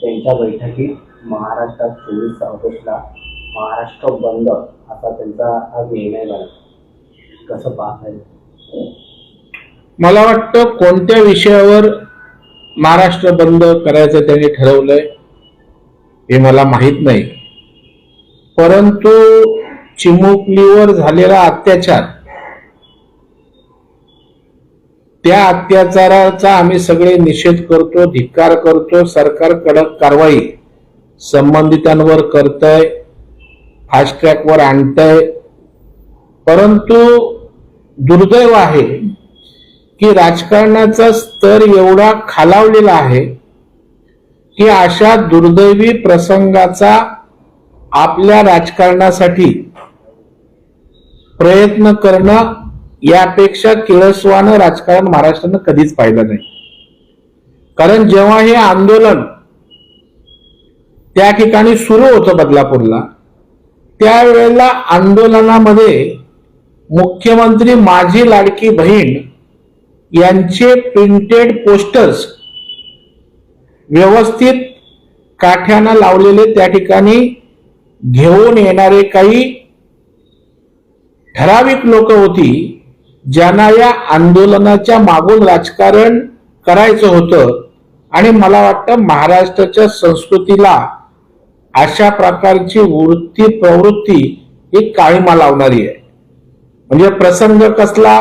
त्यांच्या बैठकीत महाराष्ट्रात चोवीस ऑगस्टला महाराष्ट्र बंद असा त्यांचा आज निर्णय झाला. कसं पाहताय? मला वाटतं कोणत्या विषयावर महाराष्ट्र बंद करायचं त्यांनी ठरवलंय हे मला माहीत नाही. परंतु चिमुकलीवर झालेला अत्याचार त्या अत्याचाराचा आम्ही सगळे निषेध करतो धिक्कार करतो सरकार कडक कारवाई संबंधितांवर करतय फास्ट ट्रॅकवर आणतंय. परंतु दुर्दैव आहे की राजकारणाचा स्तर एवढा खालावलेला आहे की अशा दुर्दैवी प्रसंगाचा आपल्या राजकारणासाठी प्रयत्न करणं यापेक्षा किळसवानं राजकारण महाराष्ट्रानं कधीच पाहिलं नाही. कारण जेव्हा हे आंदोलन त्या ठिकाणी सुरू होतं बदलापूरला त्यावेळेला आंदोलनामध्ये मुख्यमंत्री माझी लाडकी बहीण यांचे प्रिंटेड पोस्टर्स व्यवस्थित काठ्यानं लावलेले त्या ठिकाणी घेऊन येणारे काही ठराविक लोक होती ज्यांना या आंदोलनाच्या मागून राजकारण करायचं होतं आणि मला वाटतं महाराष्ट्राच्या संस्कृतीला अशा प्रकारची वृत्ती प्रवृत्ती ही काळीमा लावणारी आहे. म्हणजे प्रसंग कसला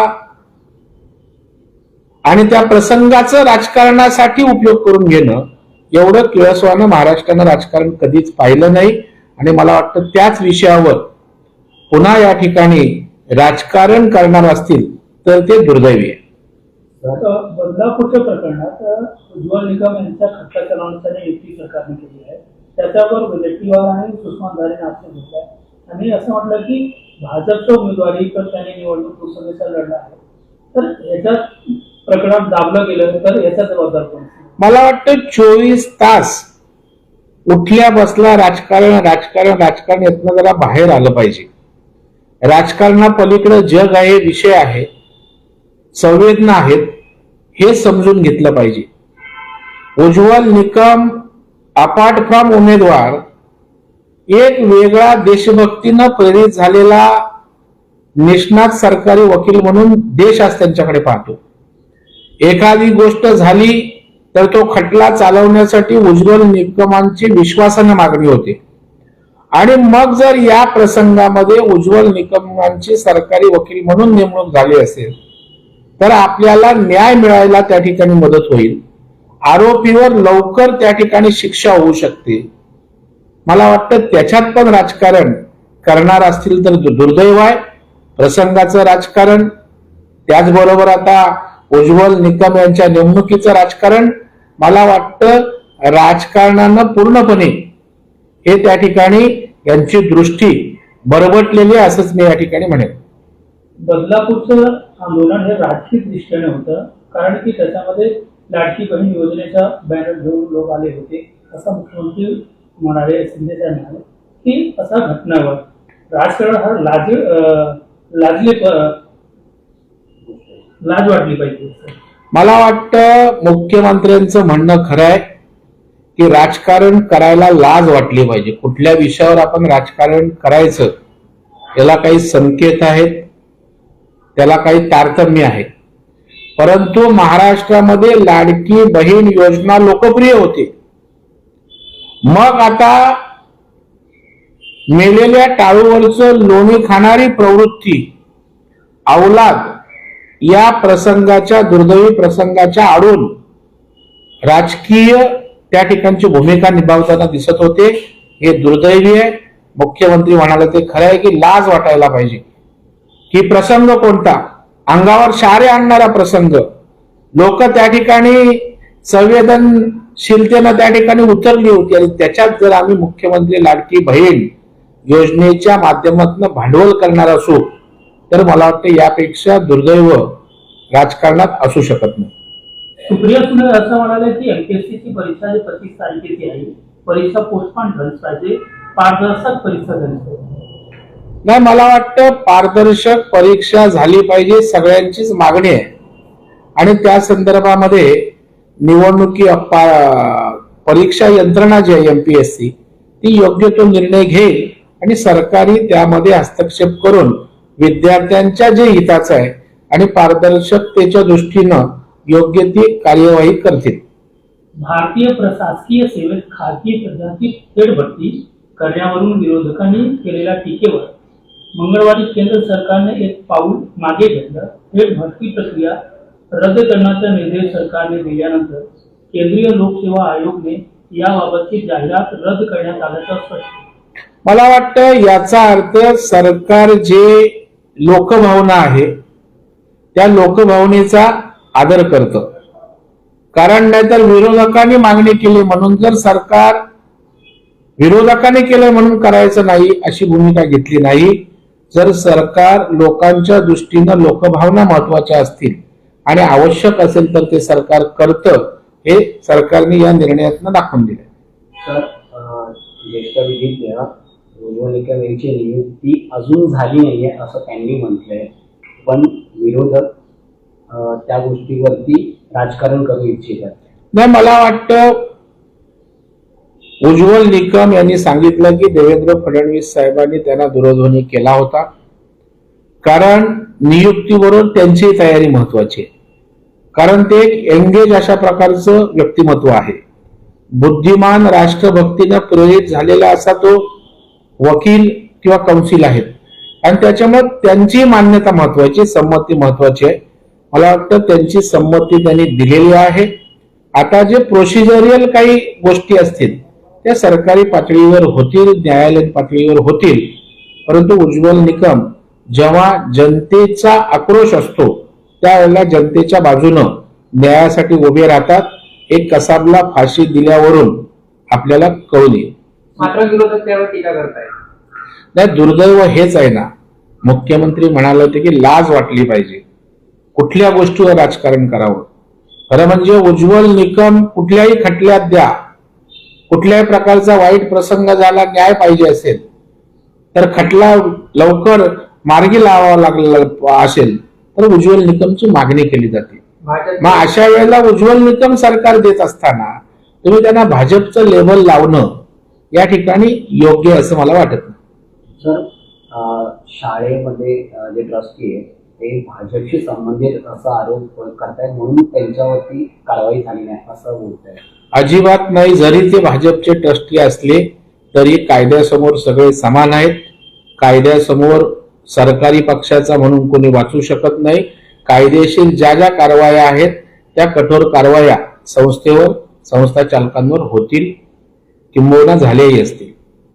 आणि त्या प्रसंगाचं राजकारणासाठी उपयोग करून घेणं एवढं किळसवानं महाराष्ट्रानं राजकारण कधीच पाहिलं नाही. आणि मला वाटतं त्याच विषयावर पुन्हा या ठिकाणी राजकारण करणार असतील तर ते दुर्दैवी आहे. बदलापूरच्या प्रकरणात उज्ज्वल निकम यांच्या खटला चलावण्यासाठी युती सरकारने केली आहे. त्याच्यावर वडेट्टीवार आणि सुषमा आक्षेप घेतला आहे. आणि असं म्हटलं की भाजपच्या उमेदवारी तर त्यांनी निवडणूक लोकसभेचा लढला आहे. तर याच्यात प्रकरणात दाबलं गेलं तर याचा जबाबदार कोण? मला वाटतं चोवीस तास उठल्या बसला राजकारण राजकारण राजकारण यातनं जरा बाहेर आलं पाहिजे. राजकारणापलीकडे जग आहे विषय आहे संवेदना आहेत हे समजून घेतलं पाहिजे. उज्ज्वल निकम अपार्ट फ्रॉम उमेदवार एक वेगळा देशभक्तीनं प्रेरित झालेला निष्णात सरकारी वकील म्हणून देश आज त्यांच्याकडे पाहतो. एखादी गोष्ट झाली तर तो खटला चालवण्यासाठी उज्ज्वल निकमांची विश्वासानं मागणी होते. आणि मग जर या प्रसंगामध्ये उज्ज्वल निकमांची सरकारी वकील म्हणून नेमणूक झाली असेल तर आपल्याला न्याय मिळायला त्या ठिकाणी मदत होईल. आरोपीवर लवकर त्या ठिकाणी शिक्षा होऊ शकते. मला वाटतं त्याच्यात पण राजकारण करणार असतील तर दुर्दैव आहे. प्रसंगाचं राजकारण त्याचबरोबर आता उज्ज्वल निकम यांच्या नेमणुकीचं राजकारण मला वाटतं राजकारणानं पूर्णपणे हे त्या ठिकाणी यांची दृष्टी बरबटलेली आहे असंच मी या ठिकाणी म्हणेन. बदलापूरचं आंदोलन हे राजकीय दृष्टीने होतं कारण की त्याच्यामध्ये लाडकी बहीण योजनेचा बॅनर घेऊन लोक आले होते. असं मुख्यमंत्री म्हणाले शिंदे साहेब म्हणाले की असा घटनावर राजकारण हा लाज लाजले लाज वाटली पाहिजे. मला वाटतं मुख्यमंत्र्यांचं म्हणणं खरं आहे. की राजकारण करायला लाज वाटली पाहिजे. कुठल्या विषयावर आपण राजकारण करायचं याला काही संकेत आहेत त्याला काही तारतम्य आहे. परंतु महाराष्ट्रामध्ये लाडकी बहीण योजना लोकप्रिय होती. मग आता मेलेल्या टाळूवरचं लोणी खाणारी प्रवृत्ती अवलाद या प्रसंगाच्या दुर्दैवी प्रसंगाच्या आडून राजकीय त्या ठिकाणची भूमिका निभावताना दिसत होते. हे दुर्दैवी आहे. मुख्यमंत्री म्हणाले ते खरं आहे की लाज वाटायला पाहिजे. की प्रसंग कोणता? अंगावर शारे आणणारा प्रसंग. लोक त्या ठिकाणी संवेदनशीलतेनं त्या ठिकाणी उतरली होती आणि त्याच्यात जर आम्ही मुख्यमंत्री लाडकी बहीण योजनेच्या माध्यमातून भांडवल करणार असू तर मला वाटतं यापेक्षा दुर्दैव राजकारणात असू शकत नाही. सुप्रिया सुळे असं म्हणाले की एमपीएससी ची परीक्षा जी पस्तीस तारखेची आहे. परीक्षा पोस्टपॉन झाली पाहिजे. पारदर्शक परीक्षा झाली पाहिजे. नाही मला वाटतं पारदर्शक परीक्षा झाली पाहिजे सगळ्यांचीच मागणी आहे. आणि त्या संदर्भामध्ये निवडणुकी परीक्षा यंत्रणा जी आहे एमपीएससी ती योग्य तो निर्णय घेईल आणि सरकारी त्यामध्ये हस्तक्षेप करून विद्यार्थ्यांच्या जे हिताचं आहे आणि पारदर्शकतेच्या दृष्टीनं योग्य ती कार्यवाही करतील भारतीय प्रशासकीय सेवेत तज्ञांची थेट भरती करण्यावरून विरोधकांनी केलेल्या टीकेवर मंगळवारी केंद्र सरकारने एक पाऊल मागे घेतलं थेट भरती प्रक्रिया रद्द करण्याचा निर्देश सरकारने दिल्यानंतर केंद्रीय लोकसेवा आयोगने याबाबतची जाहिरात रद्द करण्यात आल्याचं स्पष्ट. मला वाटतं याचा अर्थ सरकार जे लोकभावना आहे त्या लोकभावनेचा आदर करतं. कारण नाहीतर विरोधकांनी मागणी केली म्हणून जर सरकार विरोधकांनी केलं म्हणून करायचं नाही अशी भूमिका घेतली नाही जर सरकार लोकांच्या दृष्टीनं लोकभावना महत्त्वाच्या असतील आणि आवश्यक असेल तर ते सरकार करतं हे सरकारने या निर्णयातनं दाखवून दिलं तर नियुक्ती अजून झाली नाहीये असं त्यांनी म्हटलंय. पण विरोधक त्या गोष्टीवरती राजकारण करू इच्छितात. नाही मला वाटतं उज्ज्वल निकम यांनी सांगितलं की देवेंद्र फडणवीस साहेबांनी त्यांना दूरध्वनी केला होता. कारण नियुक्तीवरून त्यांची तयारी महत्वाची आहे. कारण ते एक एंगेज अशा प्रकारचं व्यक्तिमत्व आहे. बुद्धिमान राष्ट्रभक्तीनं प्रेरित झालेला असा तो वकील किंवा कौन्सिल आहेत. आणि त्याच्यामुळे त्यांची मान्यता महत्वाची संमती महत्वाची आहे. मला वाटतं त्यांची संमती त्यांनी दिलेली आहे. आता जे प्रोसिजरियल काही गोष्टी असतील त्या सरकारी पातळीवर होतील न्यायालयीन पातळीवर होतील. परंतु उज्ज्वल निकम जेव्हा जनतेचा आक्रोश असतो त्यावेळेला जनतेच्या बाजूनं न्यायासाठी उभे राहतात. एक कसाबला फाशी दिल्यावरून आपल्याला कळून येईल मात्र विरोधक त्यावर टीका करतायत. नाही दुर्दैव हेच आहे ना. मुख्यमंत्री म्हणाले होते की लाज वाटली पाहिजे. कुठल्या गोष्टीवर राजकारण करावं? खरं म्हणजे उज्ज्वल निकम कुठल्याही खटल्यात द्या. कुठल्याही प्रकारचा वाईट प्रसंग झाला न्याय पाहिजे असेल तर खटला लवकर मार्गी लावावा लागला असेल तर उज्ज्वल निकमची मागणी केली जाते. मग अशा वेळेला उज्ज्वल निकम सरकार देत असताना तुम्ही त्यांना भाजपचं लेबल लावणं या ठिकाणी योग्य असं मला वाटत नाही. सर शाळेमध्ये जे ट्रस्टी आहे ते भाजपशी संबंधित असा आरोप करतायत म्हणून त्यांच्यावरती कारवाई झाली नाही असं बोलत आहे अजिबात नाही जरी ते भाजपचे ट्रस्टी असले तरी कायद्यासमोर सगळे समान आहेत. कायद्यासमोर सरकारी पक्षाचा म्हणून कोणी वाचू शकत नाही. कायदेशीर ज्या ज्या कारवाया आहेत त्या कठोर कारवाया संस्थेवर संस्था चालकांवर होतील किंबहुना झाल्याही असतील.